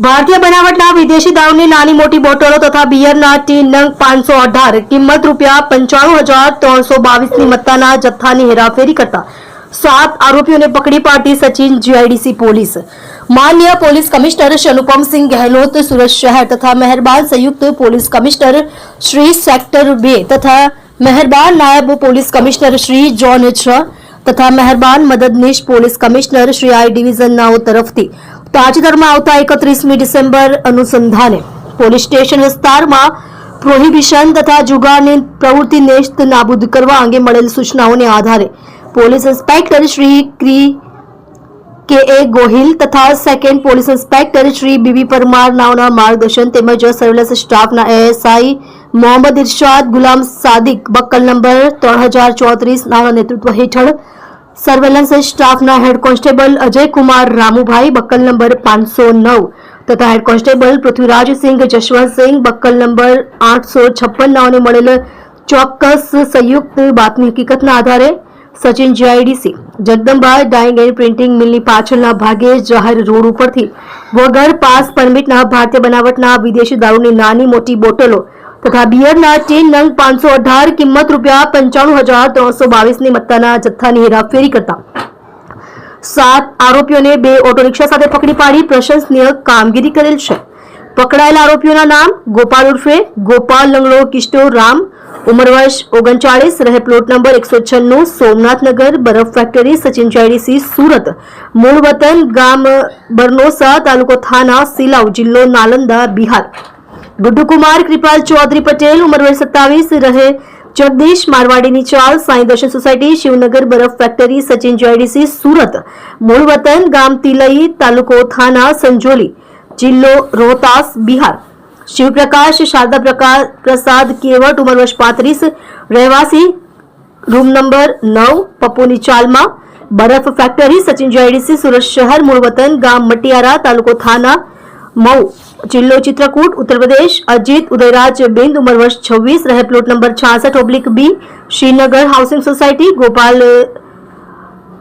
ભારતીય બનાવટના વિદેશી દારૂની નાની મોટી બોટલો તથા બિયરના ટી નંગ પાંચસો અઢાર, કિંમત રૂપિયા પંચાણું હજાર ત્રણસો બાવીસની મત્તાના જથ્થાની હેરાફેરી કરતા સાત આરોપીઓને પકડી પાડતી સચિન જીઆઈડીસી પોલીસ. માન્ય પોલીસ કમિશનર અનુપમસિંહ ગહેલોત, સુરત શહેર તથા મહેરબાન સંયુક્ત પોલીસ કમિશનર શ્રી સેક્ટર બે તથા મહેરબાન નાયબ પોલીસ કમિશનર શ્રી જોન છ તથા મહેરબાન મદદનીશ પોલીસ કમિશનર શ્રી આઈ ડિવિઝનનાઓ તરફથી તાજેતરમાં આવતા એકત્રીસમી ડિસેમ્બર અનુસંધાને પોલીસ સ્ટેશન વિસ્તારમાં પ્રોહિબિશન તથા જુગારની પ્રવૃત્તિ નેસ્ત નાબૂદ કરવા અંગે મળેલ સૂચનાઓને આધારે પોલીસ ઇન્સ્પેક્ટર શ્રી ક્રી કે એ ગોહિલ તથા second police inspector Shri BB Parmar નાઓના માર્ગદર્શન તેમજ સર્વેલન્સ સ્ટાફના એએસઆઈ મોહમ્મદ ઇરશાદ ગુલામ સાદિક બક્કલ નંબર ત્રણ હજાર ચોત્રીસ નાઓના નેતૃત્વ હેઠળ સર્વેલન્સ સ્ટાફના head constable Ajaykumar Ramubhai, buckle number પાંચસો નવ તથા head constable Prithvirajsinh Jashwantsinh buckle number આઠસો છપ્પન મળેલ ચોક્કસ સંયુક્ત બાતમી હકીકતના આધારે Sachin GIDC, Jagdamba dyeing and printing મિલની પાછળના ભાગે જાહેર રોડ ઉપરથી વગર પાસ પરમિટના ભારતીય બનાવટના વિદેશી દારૂની નાની મોટી બોટલો તથા બિયરના ચીન નંગ પાંચસો અઢાર કિંમત રૂપિયા પંચાણું હજાર ત્રણસો બાવીસની મત્તાના જથ્થાની હેરાફેરી કરતા. સાત આરોપીઓને બે ઓટો રિક્ષા સાથે પકડી પાડી પ્રશંસનીય કામગીરી કરેલ છે. પકડાયેલા આરોપીઓના નામ ગોપાલ ઉર્ફે ગોપાલ લંગડો કિસ્ટો રામ ઉમરવર્ષ ઓગણચાળીસ રહે પ્લોટ નંબર એકસો છન્નું, સોમનાથનગર, બરફ ફેક્ટરી, સચિન ચાઈડીસી સુરત મૂળ વતન ગામ, બરનોસા તાલુકો થાના, સિલાવ જિલ્લો, નાલંદા, બિહાર. ગુડ્ડુકુમાર કૃપાલ ચૌધરી પટેલ, ઉંમર વર્ષ સત્તાવીસ, રહે જગદીશ મારવાડીની ચાલ, સાંઈ દર્શન સોસાયટી, શિવનગર, બરફ ફેક્ટરી, સચિન જીઆઈડીસી સુરત મૂળ વતન ગામ તિલઈ, તાલુકો થાના, સંજોલી, જિલ્લો રોહતાસ, બિહાર. શિવપ્રકાશ, શારદા પ્રકા- પ્રસાદ કેવટ, ઉંમર વર્ષ પાંત્રીસ, રહેવાસી, રૂમ નંબર નવ, પપ્પુની ચાલમાં, બરફ ફેક્ટરી, સચિન જીઆઈડીસી સુરત શહેર મૂળ વતન ગામ મટિયારા, તાલુકો થાના, મઉ. જિલ્લો ચિત્રકૂટ, ઉત્તર પ્રદેશ, અજીત, ઉદયરાજ, બિંદ, ઉંમર વર્ષ છવ્વીસ, રહે પ્લોટ નંબર છાસઠ, oblique B, Shrinagar housing society Gopal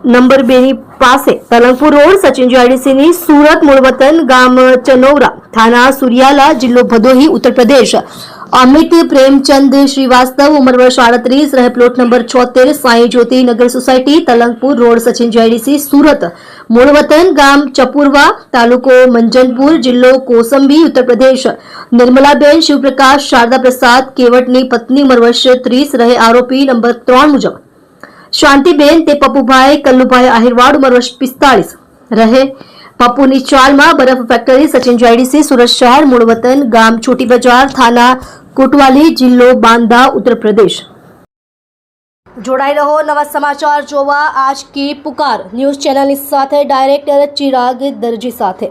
number બે ની પાસે તલંગપુર રોડ, સચિન જીઆઈડીસીની સુરત મૂળવતન ગામ ચનોરા થાના, સુરિયાલા, જિલ્લો ભદોહી, ઉત્તર પ્રદેશ. અમિત પ્રેમચંદ શ્રીવાસ્તવ, ઉંમર વર્ષ આડત્રીસ રહે પ્લોટ નંબર છોતેર, Sai Jyoti Nagar society, Talangpur road, Sachin GIDC Surat મૂળ ગામ, ચપુરવા, તાલુકો મંજનપુર, જિલ્લો કોસંબી ઉત્તર નિર્મલાબેન, શિવપ્રકાશ, શારદા પ્રસાદ, કેવટની પત્ની, ઉંમર વર્ષ ત્રીસ, રહે આરોપી નંબર ત્રણ મુજબ. શાંતિબેન તે પપ્પુભાઈ, કલ્લુભાઈ આહિરવાડ, ઉંમર વર્ષ પિસ્તાળીસ. રહે પપ્પુની ચાલમાં બરફ ફેક્ટરી, સચિન જાયડીસી, સુરત શહેર મૂળ વતન ગામ, છોટી બજાર, થાના કોટવાલી જિલ્લો બાંદા, ઉત્તર પ્રદેશ. જોડાઈ રહો નવા સમાચાર જોવા. આજ કી પુકાર ન્યૂઝ ચેનલની સાથે ડાયરેક્ટર ચિરાગ દરજી સાથે.